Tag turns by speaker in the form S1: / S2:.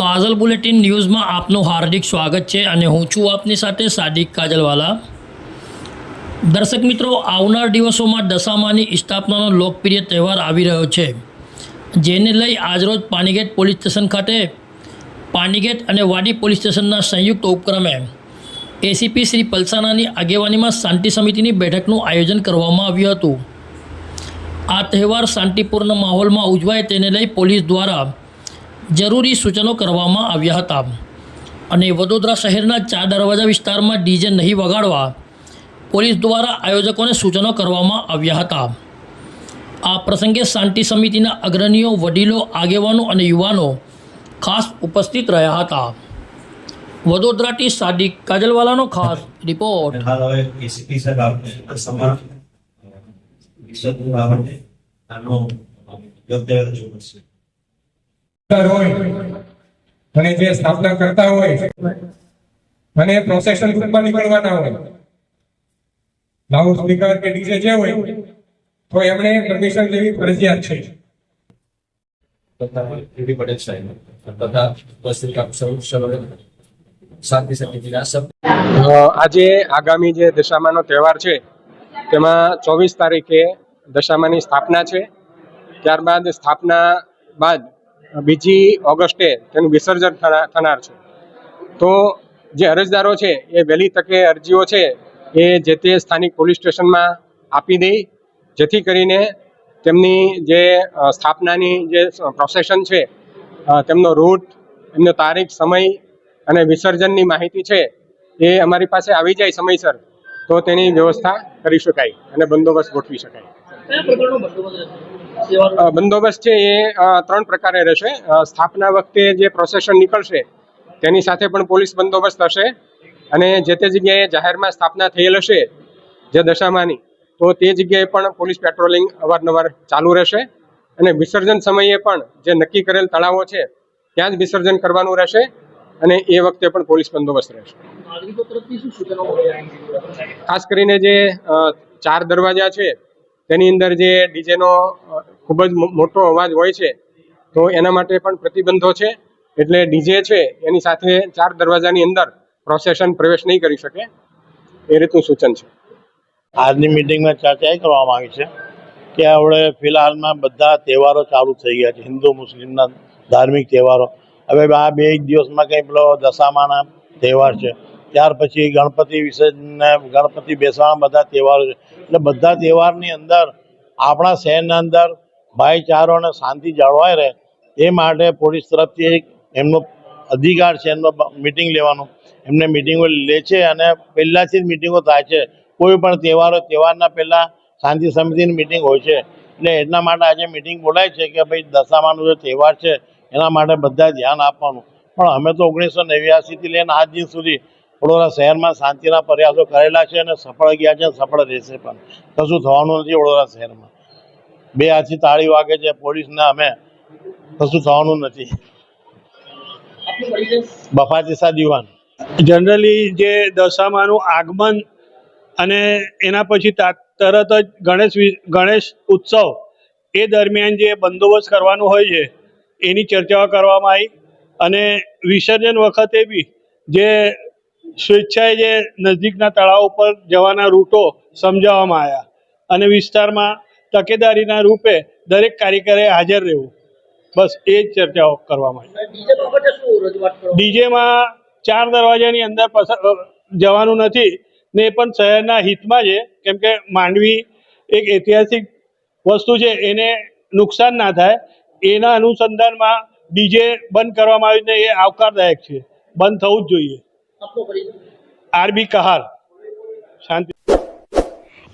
S1: કાજલ bulletin ન્યૂઝમાં આપનું હાર્દિક સ્વાગત છે અને હું છું આપની સાથે સાદિક કાજલવાલા. દર્શક મિત્રો, આવનાર દિવસોમાં દશામાની સ્થાપનાનો લોકપ્રિય તહેવાર આવી રહ્યો છે, જેને લઈ આજરોજ પાણીગેટ પોલીસ સ્ટેશન ખાતે પાણીગેટ અને વાડી પોલીસ સ્ટેશનના સંયુક્ત ઉપક્રમે એસીપી શ્રી પલસાણાની આગેવાનીમાં શાંતિ સમિતિની બેઠકનું આયોજન કરવામાં આવ્યું હતું. આ તહેવાર શાંતિપૂર્ણ માહોલમાં ઉજવાય તેને લઈ પોલીસ દ્વારા જરૂરી સૂચનો કરવામાં આવ્યા હતા. અને વડોદરા શહેરના ચાર દરવાજા વિસ્તારમાં ડીજે નહીં વગાડવા પોલીસ દ્વારા આયોજકોને સૂચનો કરવામાં આવ્યા હતા. આ પ્રસંગે શાંતિ સમિતિના અગ્રણીઓ, વડીલો, આગેવાનો અને યુવાનો ખાસ ઉપસ્થિત રહ્યા હતા. વડોદરાથી સાદિક કાજલવાલાનો ખાસ રિપોર્ટ.
S2: અને હાલ
S3: હોય અને જે સ્થાપના કરતા હોય અને પ્રોસેશન ગ્રુપમાં નીકળવાના હોય લાઉડ સ્પીકર કે ડીજે જે હોય તો એમણે પરમિશન લેવી ફરજિયાત છે.
S4: તથા પીડી પટેલ સાહેબ તથા ઉપસ્થિત આપ સૌ સર્વે શાંતિ સમિતિના સભ્ય
S3: આજે આગામી જે દશામાનો તહેવાર છે તેમાં ચોવીસ તારીખે દશામાની સ્થાપના છે. ત્યારબાદ સ્થાપના બાદ બીજી ઓગસ્ટે તેનું વિસર્જન થનાર છે. તો જે અરજદારો છે, એ વહેલી તકે અરજીઓ છે, એ જે તે સ્થાનિક પોલીસ સ્ટેશનમાં આપી દે જેથી કરીને તેમની જે સ્થાપનાની જે પ્રોસેશન છે તેમનો રૂટ, એમનો તારીખ, સમય અને વિસર્જનની માહિતી છે, એ અમારી પાસે આવી જાય સમયસર, તો તેની વ્યવસ્થા કરી શકાય અને બંદોબસ્ત ગોઠવી શકાય. બંદોબસ્ત છે એ ત્રણ પ્રકારે રહેશે. સ્થાપના વખતે જે પ્રોસેશન નીકળશે તેની સાથે પણ પોલીસ બંદોબસ્ત હશે. અને જે તે જગ્યાએ જાહેરમાં સ્થાપના થયેલ હશે જે દશામાંની તો તે જગ્યાએ પણ પોલીસ પેટ્રોલિંગ અવારનવાર ચાલુ રહેશે. અને વિસર્જન સમયે પણ જે નક્કી કરેલ તળાવો છે ત્યાં જ વિસર્જન કરવાનું રહેશે અને એ વખતે પણ પોલીસ બંદોબસ્ત રહેશે. ખાસ કરીને જે ચાર દરવાજા છે તેની અંદર જે ડીજેનો ખૂબ જ મોટો અવાજ હોય છે, તો એના માટે પણ પ્રતિબંધો છે. એટલે ડીજે છે, એની સાથે ચાર દરવાજાની અંદર પ્રોસેશન પ્રવેશ નહીં કરી શકે. એ રીતનું સૂચન છે.
S5: આજની મિટિંગમાં ચર્ચા એ કરવામાં આવી છે કે હવે ફિલહાલમાં બધા તહેવારો ચાલુ થઈ ગયા છે. હિન્દુ, મુસ્લિમના ધાર્મિક તહેવારો. હવે આ બે દિવસમાં કંઈ પેલો દશામાના તહેવાર છે. ત્યાર પછી ગણપતિ વિસર્જન ગણપતિ બેસવાના બધા તહેવારો છે. એટલે બધા તહેવારની અંદર, આપણા શહેરના અંદર ભાઈચારો અને શાંતિ જળવાઈ રહે એ માટે પોલીસ તરફથી એમનો અધિકાર છે, એમનો મિટિંગ લેવાનો. એમને મિટિંગો લે છે અને પહેલાંથી જ મિટિંગો થાય છે. કોઈ પણ તહેવારો, તહેવારના પહેલાં શાંતિ સમિતિની મિટિંગ હોય છે. એટલે એટલા માટે આજે મિટિંગ બોલાય છે કે ભાઈ દશામાનો જે તહેવાર છે, એના માટે બધા ધ્યાન આપવાનું. પણ અમે તો ઓગણીસો નેવ્યાસીથી લઈને આજ દિન સુધી વડોદરા શહેરમાં શાંતિના પ્રયાસો કરેલા છે અને સફળ ગયા છે સફળ રહેશે પણ. કશું થવાનું નથી વડોદરા શહેરમાં. બે હાથથી તાળી વાગે છે, પોલીસને અમે કશું થવાનું નથી. બફાતીસા દિવાન.
S6: જનરલી જે દશામાનું આગમન અને એના પછી તરત જ ગણેશ ગણેશ ઉત્સવ, એ દરમિયાન જે બંદોબસ્ત કરવાનું હોય છે, એની ચર્ચાઓ કરવામાં આવી અને વિસર્જન વખતે બી જે સ્વેચ્છાએ જે નજીકના તળાવ ઉપર જવાના રૂટો સમજાવવામાં આવ્યા. અને વિસ્તારમાં તકેદારીના રૂપે દરેક કાર્યકરે હાજર રહેવું. બસ એ જ ચર્ચાઓ કરવામાં ડીજેમાં ચાર દરવાજાની અંદર જવાનું નથી ને એ પણ શહેરના હિતમાં છે. કેમ કે માંડવી એક ઐતિહાસિક વસ્તુ છે એને નુકસાન ના થાય. એના અનુસંધાનમાં ડીજે બંધ કરવામાં આવ્યું છે એ આવકારદાયક છે. બંધ થવું જ જોઈએ. R B Kahar. શાંતિ.